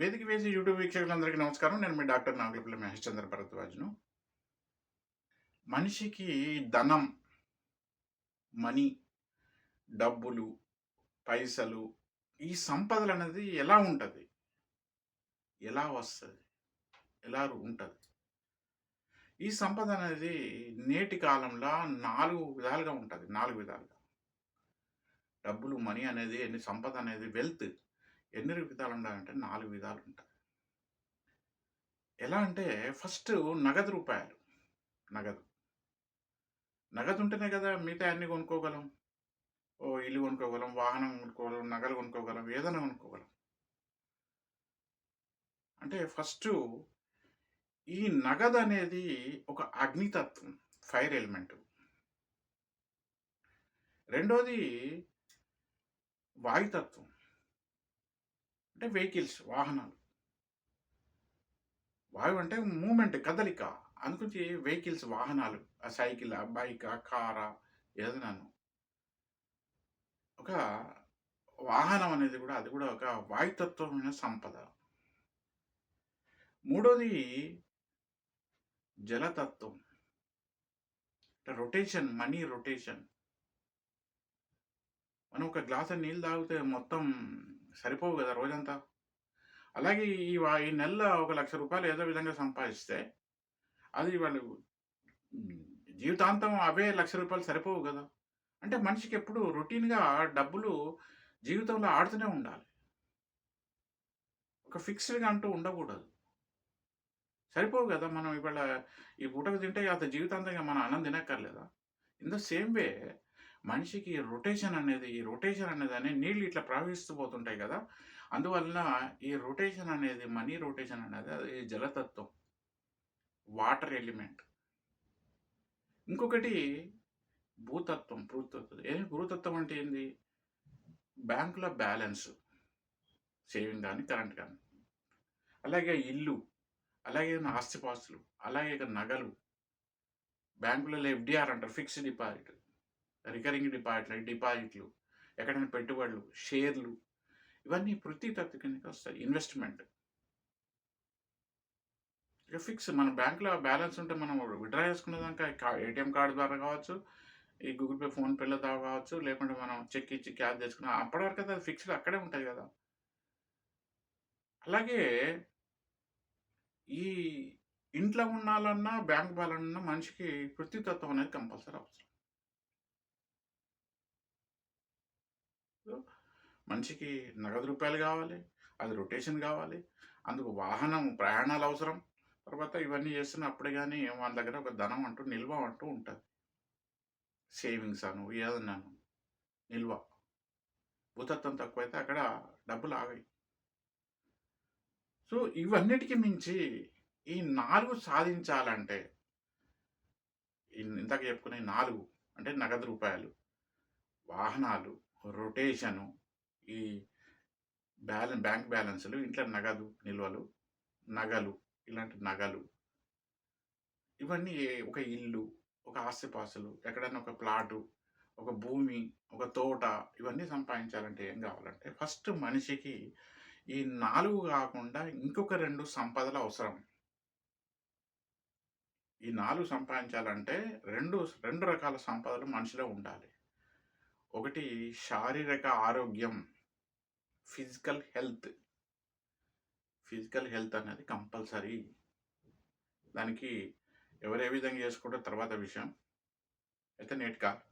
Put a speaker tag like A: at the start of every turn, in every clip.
A: వేదిక వేసి యూట్యూబ్ వీక్షకులందరికీ నమస్కారం. నేను మీ డాక్టర్ నాగలపల్లి మహేష్ చంద్ర భరద్వాజ్ను. మనిషికి ధనం మనీ డబ్బులు పైసలు ఈ సంపదలు అనేది ఎలా ఉంటుంది? ఎలా వస్తుంది? ఎలా ఉంటుంది? ఈ సంపద అనేది నేటి కాలంలో నాలుగు విధాలుగా ఉంటుంది. నాలుగు విధాలుగా. డబ్బులు మనీ అనేది సంపద అనేది వెల్త్ ఎన్ని విధాలు ఉండాలంటే నాలుగు విధాలు ఉంటాయి ఎలా అంటే ఫస్ట్ నగదు రూపాయలు నగదు. నగదు ఉంటేనే కదా మిగతా అన్ని కొనుక్కోగలం. ఓ ఇల్లు కొనుక్కోగలం వాహనం కొనుక్కోగలం నగలు కొనుక్కోగలం ఏదైనా కొనుక్కోగలం. అంటే ఫస్ట్ ఈ నగదు అనేది ఒక అగ్నితత్వం ఫైర్ ఎలిమెంట్. రెండోది వాయుతత్వం. అంటే వెహికల్స్ వాహనాలు. వాయువు అంటే మూమెంట్ కదలిక. అందుకొచ్చి వెహికల్స్ వాహనాలు ఆ సైకిల్ బైక్ కారా ఏదైనాను. ఒక వాహనం అనేది కూడా అది కూడా ఒక వాయుతత్వమైన సంపద. మూడోది జలతత్వం. అంటే రొటేషన్ మనీ రొటేషన్. మనం ఒక గ్లాసు నీళ్ళు తాగితే మొత్తం సరిపోవు కదా రోజంతా. అలాగే ఈ ఈ నెల ఒక లక్ష రూపాయలు ఏదో విధంగా సంపాదిస్తే అది వాళ్ళు జీవితాంతం అవే లక్ష రూపాయలు సరిపోవు కదా. అంటే మనిషికి ఎప్పుడు రొటీన్గా డబ్బులు జీవితంలో ఆడుతూనే ఉండాలి. ఒక ఫిక్స్డ్గా అంటూ ఉండకూడదు. సరిపోవు కదా మనం ఇవాళ ఈ పూటకు తింటే అంత జీవితాంతంగా మనం అన్నం తినక్కర్లేదా? ఇన్ ద సేమ్ వే మనిషికి రొటేషన్ అనేది ఈ రొటేషన్ అనేది నీళ్ళు ఇట్లా ప్రవహిస్తూ పోతుంటాయి కదా. అందువలన ఈ రొటేషన్ అనేది మనీ రొటేషన్ అనేది అది జలతత్వం వాటర్ ఎలిమెంట్ ఇంకొకటి భూతత్వం భూతత్వం. ఏ భూతత్వం అంటే ఏంది? బ్యాంకుల బ్యాలెన్స్ సేవింగ్ కానీ కరెంట్ కానీ. అలాగే ఇల్లు అలాగే ఆస్తిపాస్తులు అలాగే నగలు. బ్యాంకులలో ఎఫ్డిఆర్ అంటారు ఫిక్స్డ్ డిపాజిట్ రికరింగ్ డిపాజిట్లు డిపాజిట్లు ఎక్కడైనా పెట్టుబడులు షేర్లు ఇవన్నీ పృథ్వీ తత్వ కిందకి వస్తాయి. ఇన్వెస్ట్మెంట్. ఇక ఫిక్స్ మన బ్యాంకులో బ్యాలెన్స్ ఉంటే మనం విడ్రా చేసుకునేదాకా ఏటీఎం కార్డు ద్వారా కావచ్చు ఈ గూగుల్ పే ఫోన్ పేల ద్వారా కావచ్చు లేకుంటే మనం చెక్ ఇచ్చి క్యాష్ తెచ్చుకున్న అప్పటి వరకు అయితే అది ఫిక్స్డ్ అక్కడే ఉంటుంది కదా. అలాగే ఈ ఇంట్లో ఉండాలన్నా బ్యాంక్ బ్యాలెన్స్ ఉన్నా మనిషికి పృథ్వీతత్వం అనేది కంపల్సరీ అవసరం. మనిషికి నగదు రూపాయలు కావాలి అది రొటేషన్ కావాలి అందుకు వాహనం ప్రయాణాలు అవసరం. తర్వాత ఇవన్నీ చేస్తున్నప్పుడు కానీ వాళ్ళ దగ్గర ఒక ధనం అంటూ నిల్వ అంటూ ఉంటుంది. సేవింగ్స్ అను ఏదన్నాను నిల్వ. భూతత్వం తక్కువైతే అక్కడ డబ్బులు ఆగాయి. సో ఇవన్నిటికి మించి ఈ నాలుగు సాధించాలంటే ఇంతకు ఇందాక చెప్పుకునే నాలుగు అంటే నగదు రూపాయలు వాహనాలు రొటేషను ఈ బ్యాలెన్స్ బ్యాంక్ బ్యాలెన్సులు ఇంట్లో నగదు నిల్వలు నగలు ఇలాంటి నగలు. ఇవన్నీ ఒక ఇల్లు ఒక ఆస్తిపాస్తులు ఎక్కడైనా ఒక ప్లాటు ఒక భూమి ఒక తోట ఇవన్నీ సంపాదించాలంటే ఏం కావాలంటే ఫస్ట్ మనిషికి ఈ నాలుగు కాకుండా ఇంకొక రెండు సంపదలు అవసరం. ఈ నాలుగు సంపాదించాలంటే రెండు రెండు రకాల సంపదలు మనిషిలో ఉండాలి. ఒకటి శారీరక ఆరోగ్యం ఫిజికల్ హెల్త్. ఫిజికల్ హెల్త్ అనేది కంపల్సరీ. దానికి ఎవరు ఏ విధంగా చేసుకుంటే తర్వాత విషయం. అయితే నేటి కా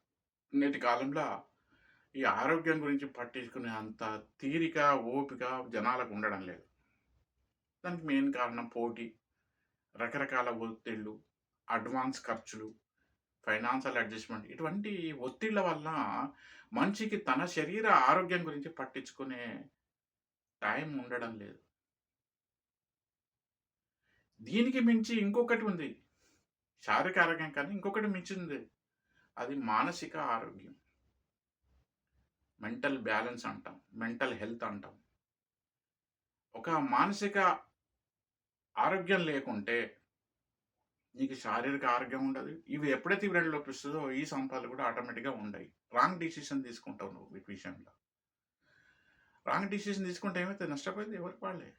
A: నేటి కాలంలో ఈ ఆరోగ్యం గురించి పట్టించుకునే అంత తీరిక ఓపిక జనాలకు ఉండడం లేదు. దానికి మెయిన్ కారణం పోటీ. రకరకాల ఒత్తిళ్ళు అడ్వాన్స్ ఖర్చులు ఫైనాన్షియల్ అడ్జస్ట్మెంట్ ఇటువంటి ఒత్తిళ్ళ వల్ల మనిషికి తన శరీర ఆరోగ్యం గురించి పట్టించుకునే టైం ఉండడం లేదు. దీనికి మించి ఇంకొకటి ఉంది. శారీరక ఆరోగ్యం కానీ ఇంకొకటి మించింది. అది మానసిక ఆరోగ్యం. మెంటల్ బ్యాలెన్స్ అంటాం. మెంటల్ హెల్త్ అంటాం. ఒక మానసిక ఆరోగ్యం లేకుంటే నీకు శారీరక ఆరోగ్యం ఉండదు. ఇవి ఎప్పుడైతే ఇవి రెండు లోపిస్తుందో ఈ సంపాదలు కూడా ఆటోమేటిక్గా ఉండవు రాంగ్ డిసిషన్ తీసుకుంటావు నువ్వు వీటి విషయంలో. రాంగ్ డిసిషన్ తీసుకుంటే ఏమైతే నష్టపోయింది? ఎవరికి వాళ్ళే?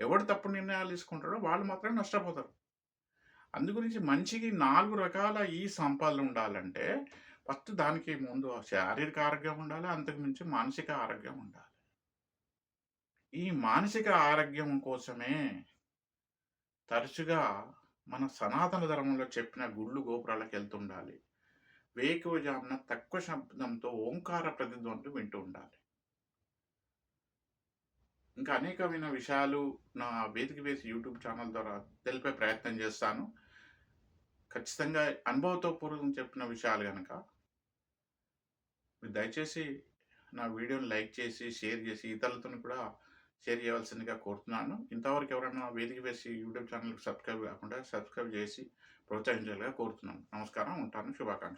A: ఎవడు తప్పు నిర్ణయాలు తీసుకుంటాడో వాళ్ళు మాత్రమే నష్టపోతారు. అందుగురించి మనిషికి నాలుగు రకాల ఈ సంపదలు ఉండాలంటే ఫస్ట్ దానికి ముందు శారీరక ఆరోగ్యం ఉండాలి అంతకుమించి మానసిక ఆరోగ్యం ఉండాలి. ఈ మానసిక ఆరోగ్యం కోసమే తరచుగా మన సనాతన ధర్మంలో చెప్పిన గుళ్ళు గోపురాలకు వెళ్తుండాలి. వేకువజామున తక్కువ శబ్దంతో ఓంకార ప్రతిధ్వనులు వింటూ ఉండాలి. ఇంకా అనేకమైన విషయాలు నా వేదిక వేసి యూట్యూబ్ ఛానల్ ద్వారా తెలిపే ప్రయత్నం చేస్తాను. ఖచ్చితంగా అనుభవంతో పూర్వం చెప్పిన విషయాలు కనుక మీరు దయచేసి నా వీడియోని లైక్ చేసి షేర్ చేసి ఇతరులతో కూడా షేర్ చేయవలసిందిగా కోరుతున్నాను. ఇంతవరకు ఎవరైనా వేదిక వేసి యూట్యూబ్ ఛానల్కి సబ్స్క్రైబ్ కాకుండా సబ్స్క్రైబ్ చేసి ప్రోత్సహించాలిగా కోరుతున్నాను. నమస్కారం. ఉంటాను. శుభాకాంక్షలు.